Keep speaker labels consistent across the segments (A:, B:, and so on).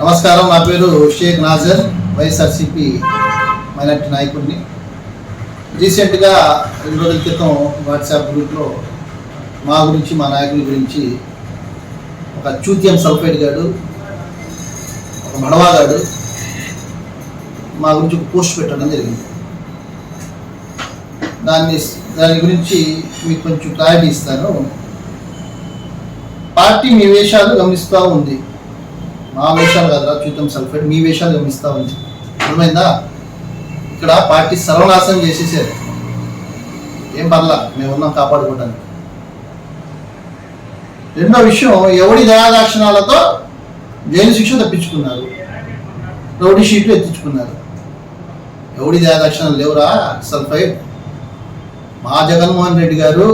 A: నమస్కారం నా పేరు షేక్ నాజర్ వైఎస్ఆర్సిపి మైనార్టీ నాయకుడిని. రీసెంట్గా రెండు రోజుల క్రితం వాట్సాప్ గ్రూప్లో మా గురించి మా నాయకుడి గురించి ఒక చూత్యం సల్ఫైడ్ గాడు ఒక మడవాగాడు మా గురించి ఒక పోస్ట్ పెట్టడం జరిగింది. దాన్ని దాని గురించి మీకు కొంచెం క్లారిటీ ఇస్తాను. పార్టీ మీ వేషాలు గమనిస్తూ ఉంది. మా వేషాలు కాదురా చూద్దాం సల్ఫేట్. మీ వేషాలు గమనిస్తూ ఉంది. అర్థమైందా? ఇక్కడ పార్టీ సర్వనాశనం చేసేసారు. ఏం పర్లా మేము ఉన్నాం కాపాడుకోవడానికి రెండో విషయం ఎవడి దయాదాక్షిణాలతో జైలు శిక్ష తప్పించుకున్నారు? రౌడీ షీట్లు ఎత్తించుకున్నారు. ఎవడి దయాదాక్షిణాలు లేవురా సల్ఫైడ్ మా జగన్మోహన్ రెడ్డి గారు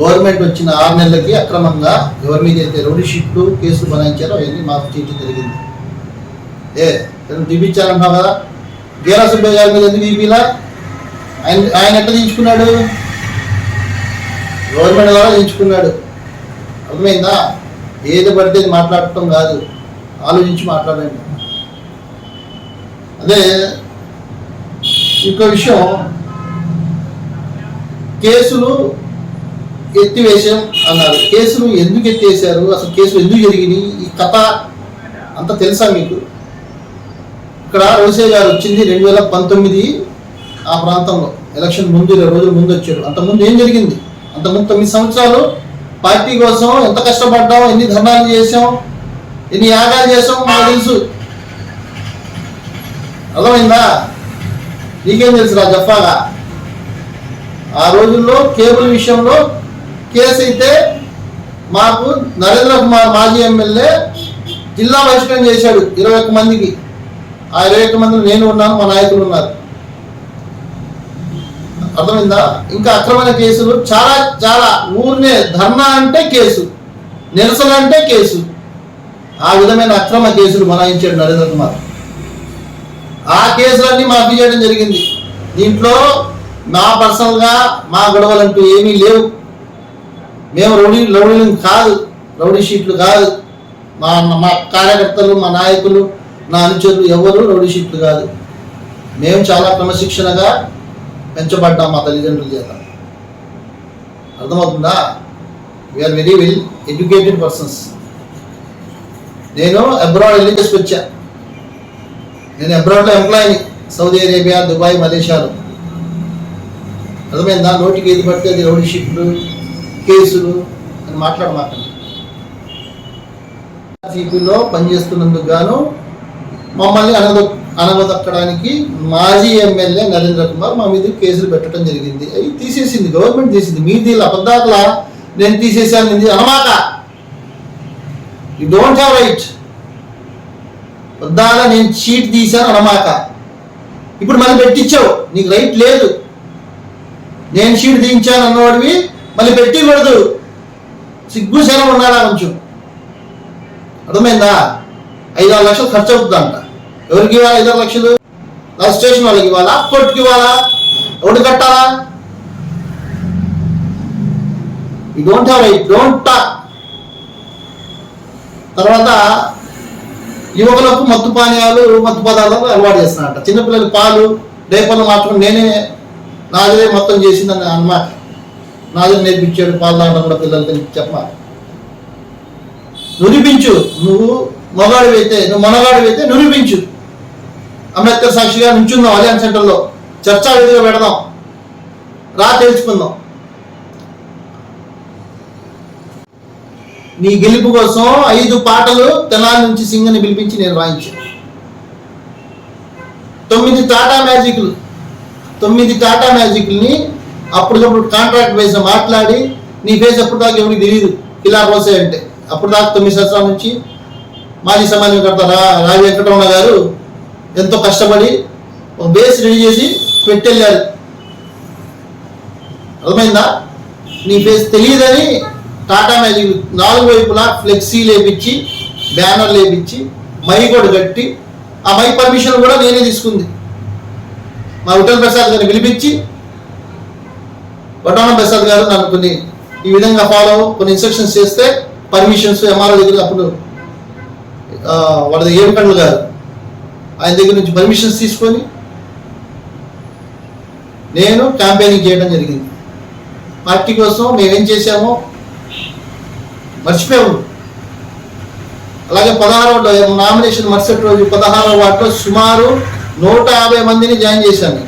A: గవర్నమెంట్ వచ్చిన ఆరు నెలలకి అక్రమంగా ఎవరి మీద అయితే రౌడీ షీట్లు కేసులు బనాయించారో అవన్నీ మాకు చేయటం జరిగింది. ఏ తను చూపించారంటున్నావు కదా? గీరా సుబ్బయ్య గారి మీద ఎందుకు ఈపీలా ఆయన ఆయన ఎట్లా తీయించుకున్నాడు? గవర్నమెంట్ ద్వారా తీయించుకున్నాడు. అర్థమైందా? ఏది పడితే మాట్లాడటం కాదు. ఆలోచించి మాట్లాడండి. అదే ఇంకో విషయం. కేసులు ఎత్తివేశాం అన్నారు. కేసులు ఎందుకు ఎత్తేసారు అసలు కేసులు ఎందుకు జరిగినాయి? ఈ కథ అంత తెలుసా మీకు? ఇక్కడ రోసే గారు వచ్చింది రెండు వేల పంతొమ్మిది ఆ ప్రాంతంలో. ఎలక్షన్ ముందు ఇరవై రోజుల ముందు వచ్చాడు అంత ముందు ఏం జరిగింది? అంత ముందు తొమ్మిది సంవత్సరాలు పార్టీ కోసం ఎంత కష్టపడ్డాం? ఎన్ని ధర్నాలు చేసాం ఎన్ని యాగాలు చేసాం మాకు తెలుసు. అర్థమైందా? నీకేం తెలుసు రా జఫాగా? ఆ రోజుల్లో కేబుల్ విషయంలో కేసు అయితే మాకు నరేంద్ర కుమార్ మాజీ ఎమ్మెల్యే జిల్లా బహిష్కరణ చేశాడు ఇరవై ఒక్క మందికి. ఆ ఇరవై ఒక్క మందిలో నేను ఉన్నాను మా నాయకులు ఉన్నారు. అర్థమైందా? ఇంకా అక్రమైన కేసులు చాలా చాలా. ఊరినే ధర్నా అంటే కేసు నిరసన అంటే కేసు. ఆ విధమైన అక్రమ కేసులు బనాయించాడు నరేంద్ర కుమార్. ఆ కేసులన్నీ మాఫీ చేయడం జరిగింది. దీంట్లో నా పర్సనల్గా మా గొడవలంటూ ఏమీ లేవు. మేము రౌడీ రౌడీలు కాదు రౌడీ షీట్లు కాదు. మా మా కార్యకర్తలు మా నాయకులు నా అనుచరులు ఎవరు రౌడీ షీట్లు కాదు. మేము చాలా క్రమశిక్షణగా పెంచబడ్డాం మా తల్లిదండ్రుల చేత. అర్థమవుతుందా? We are very well educated persons నేను అబ్రాడ్ వెళ్ళి చేసి వచ్చా. నేను అబ్రాడ్లో ఎంప్లాయీని. సౌదీ అరేబియా దుబాయ్ మలేషియాలో. అర్థమైందా? నోటికి ఏది పడితే అది రౌడీ షీట్లు. కేసులు అని మాట్లాడమాకండి. సిపిలో పనిచేస్తున్నందుకు గాను మమ్మల్ని అనగ అనగదొక్కడానికి మాజీ ఎమ్మెల్యే నరేంద్ర కుమార్ మా మీద కేసులు పెట్టడం జరిగింది. అవి తీసేసింది గవర్నమెంట్ తీసింది. మీ దీని అబద్ధాకల? నేను తీసేసాను ఇది అనమాట యు డోంట్ హ్యావ్ రైట్ వద్దాల నేను షీట్ తీశాను అనమాక! ఇప్పుడు మనం పెట్టించావు. నీకు రైట్ లేదు. నేను షీట్ తీయించాను అన్నవాడివి మళ్ళీ పెట్టకూడదు సిగ్గు శరం ఉండాలా కొంచెం? అర్థమైందా? ఐదు ఆరు లక్షలు ఖర్చు అవుతుందంట ఎవరికి ఇవ్వాలి? ఐదు ఆరు లక్షలు. లవ్ స్టేషన్ వాళ్ళకి ఇవ్వాలా? కోర్టుకి ఇవ్వాలా? ఎవడు కట్టాలా? You don't have I don't talk తర్వాత యువకులకు మత్తు పానీయాలు మత్తు పదార్థాలు అలవాటు చేస్తున్నారంట చిన్నపిల్లలు పాలు రేపలు మాత్రం నేనే నాదే మొత్తం చేసిందని అన్నమాట నాదే నేర్పించాడు పాలు తాగడం కూడా పిల్లలకి చెప్పాలి. నిరూపించు. నువ్వు మగాడివి అయితే నువ్వు మనగాడివి అయితే నిరూపించు. అంబేద్కర్ సాక్షిగా నుంచుందాం అలియాన్ సెంటర్లో. చర్చా వేదిక పెడదాం. రా తెలుసుకుందాం. నీ గెలుపు కోసం ఐదు పాటలు తెనాలి నుంచి సింగని పిలిపించి నేను వాయించాను తొమ్మిది టాటా మ్యాజిక్లు. తొమ్మిది టాటా మ్యాజిక్ని అప్పటికప్పుడు కాంట్రాక్ట్ వేసి మాట్లాడి నీ ఫేస్ ఎప్పుడు దాకా ఎవరికి తెలియదు ఇలా రోసే అంటే. అప్పుడు దాకా తొమ్మిది సంవత్సరాల నుంచి మాజీ సమాజకర్త రా రావి వెంకటరమణ గారు ఎంతో కష్టపడి ఒక బేస్ రెడీ చేసి పెట్టెళ్ళారు. అర్థమైందా? నీ ఫేస్ తెలియదని టాటా మ్యాజిక్ నాలుగు వైపులా ఫ్లెక్సీ లేపించి బ్యానర్ లేపించి మై కూడా కట్టి ఆ మై పర్మిషన్ కూడా నేనే తీసుకుంది. మా ఉటల్ ప్రసాద్ గారిని పిలిపించి వటానం ప్రసాద్ గారు నాకు కొన్ని ఈ విధంగా ఫాలో కొన్ని ఇన్స్ట్రక్షన్స్ చేస్తే పర్మిషన్స్ ఎంఆర్ఓ దగ్గర అప్పుడు ఆ, వాళ్ళది ఏడుకండ్లు గారు ఆయన దగ్గర నుంచి పర్మిషన్స్ తీసుకొని నేను క్యాంపెయినింగ్ చేయడం జరిగింది. పార్టీ కోసం మేమేం చేశామో మర్చిపోయాము. అలాగే పదహారవ నామినేషన్ మరుసటి రోజు పదహారవ వాటిలో సుమారు నూట యాభై మందిని జాయిన్ చేశాను.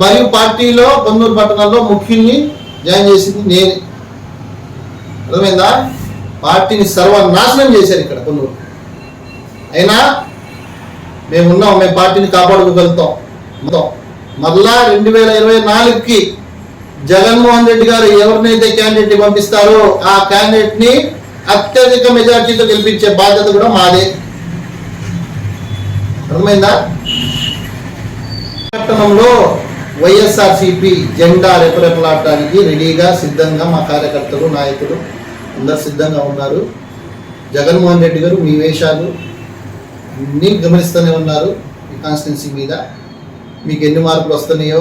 A: మరియు పార్టీలో పొన్నూరు పట్టణంలో ముఖ్యుల్ని జాయిన్ చేసింది నేను. అర్థమైందా? పార్టీని సర్వనాశనం చేశారు ఇక్కడ పొన్నూరు అయినా మేము ఉన్నాం మేము పార్టీని కాపాడుకోగలుగుతాం. మొత్తం. మళ్ళా రెండు వేల ఇరవై నాలుగుకి జగన్మోహన్ రెడ్డి గారు ఎవరినైతే క్యాండిడేట్ పంపిస్తారో ఆ క్యాండిడేట్ని అత్యధిక మెజార్టీతో గెలిపించే బాధ్యత కూడా మాదే. అర్థమైందా? పట్టణంలో వైఎస్ఆర్సిపి జెండా రెపరెపలాడటానికి రెడీగా సిద్ధంగా మా కార్యకర్తలు నాయకులు అందరు సిద్ధంగా ఉన్నారు. జగన్మోహన్ రెడ్డి గారు మీ వేషాలు అన్నీ గమనిస్తూనే ఉన్నారు ఈ కాన్స్టిట్యున్సీ మీద. మీకు ఎన్ని మార్పులు వస్తున్నాయో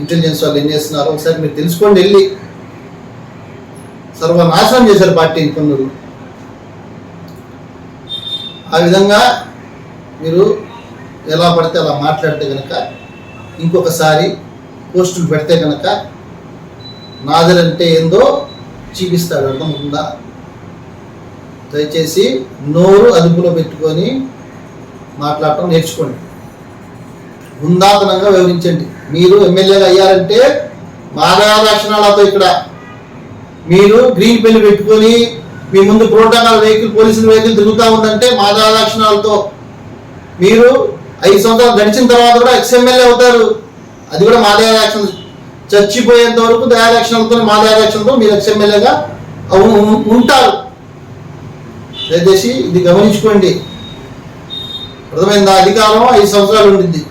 A: ఇంటెలిజెన్స్ వాళ్ళు ఏం చేస్తున్నారో ఒకసారి మీరు తెలుసుకోండి వెళ్ళి. సర్వనాశనం చేశారు పార్టీ కొందరు ఆ విధంగా మీరు ఎలా పడితే అలా మాట్లాడితే కనుక ఇంకొకసారి పోస్టులు పెడితే కనుక నాదరంటే ఏందో చూపిస్తాడు. అర్థమవుతుందా? దయచేసి నోరు అదుపులో పెట్టుకొని మాట్లాడటం నేర్చుకోండి. ఉందాతనంగా వివరించండి. మీరు ఎమ్మెల్యేలు అయ్యారంటే మాదవ లక్షణాలతో ఇక్కడ మీరు గ్రీన్ పెళ్ళి పెట్టుకొని మీ ముందు ప్రోటోకాల్ వెహికల్ పోలీసుల వెహికల్ తిరుగుతూ ఉందంటే మాదవ లక్షణాలతో మీరు ఐదు సంవత్సరాలు గడిచిన తర్వాత కూడా ఎక్స్ఎమ్మెల్యే అవుతారు. అది కూడా మా యాక్షన్. చచ్చిపోయేంత వరకు దయాలక్షణలతో మా దయాలక్షణతో మీరు ఎక్స్ఎమ్మెల్యేగా అవును ఉంటారు. దయచేసి ఇది గమనించుకోండి. అర్థమైందా? అధికారం ఐదు సంవత్సరాలు ఉండింది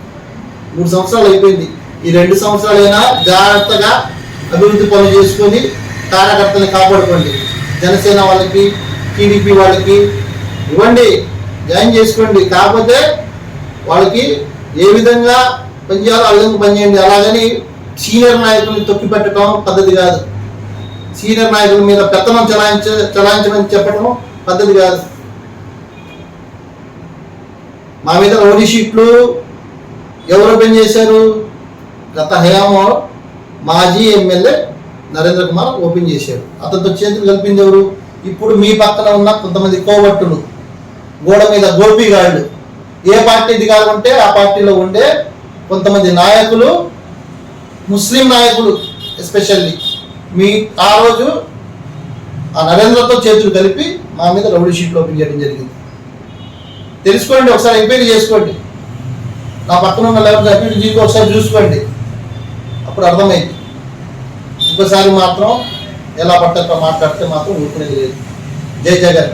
A: మూడు సంవత్సరాలు అయిపోయింది. ఈ రెండు సంవత్సరాలైనా జాగ్రత్తగా అభివృద్ధి పనులు చేసుకొని కార్యకర్తల్ని కాపాడుకోండి. జనసేన వాళ్ళకి టీడీపీ వాళ్ళకి ఇవ్వండి. జాయిన్ చేసుకోండి. కాకపోతే వాళ్ళకి ఏ విధంగా పనిచేయాలో ఆ విధంగా పనిచేయండి అలాగని సీనియర్ నాయకుల్ని తొక్కిపెట్టడం పద్ధతి కాదు. సీనియర్ నాయకుల మీద పెత్తనం చలాయించ చలాయించమని చెప్పడం పద్ధతి కాదు. మా మీద రౌడీ షీట్లు ఎవరు పని చేశారు? గత హయాంలో మాజీ ఎమ్మెల్యే నరేంద్ర కుమార్ ఓపెన్ చేశారు. అతనితో చేతులు కలిపింది ఎవరు? ఇప్పుడు మీ పక్కన ఉన్న కొంతమంది కోవట్టులు గోడ మీద గోపిగాళ్ళు. ఏ పార్టీ దిగాలంటే ఆ పార్టీలో ఉండే కొంతమంది నాయకులు ముస్లిం నాయకులు ఎస్పెషల్లీ మీ ఆ రోజు ఆ నరేంద్రతో చేతులు కలిపి మా మీద రౌడీ షీట్లు ఓపెన్ చేయడం జరిగింది. తెలుసుకోండి ఒకసారి ఎంక్వైరీ చేసుకోండి. నా పక్కన ఉన్న లెవెల్ అటు జీవితం ఒకసారి చూసుకోండి. అప్పుడు అర్థమైంది. ఇంకోసారి మాత్రం ఎలా పట్టక మాట్లాడితే మాత్రం ఊరుకునేది లేదు. జై జగన్.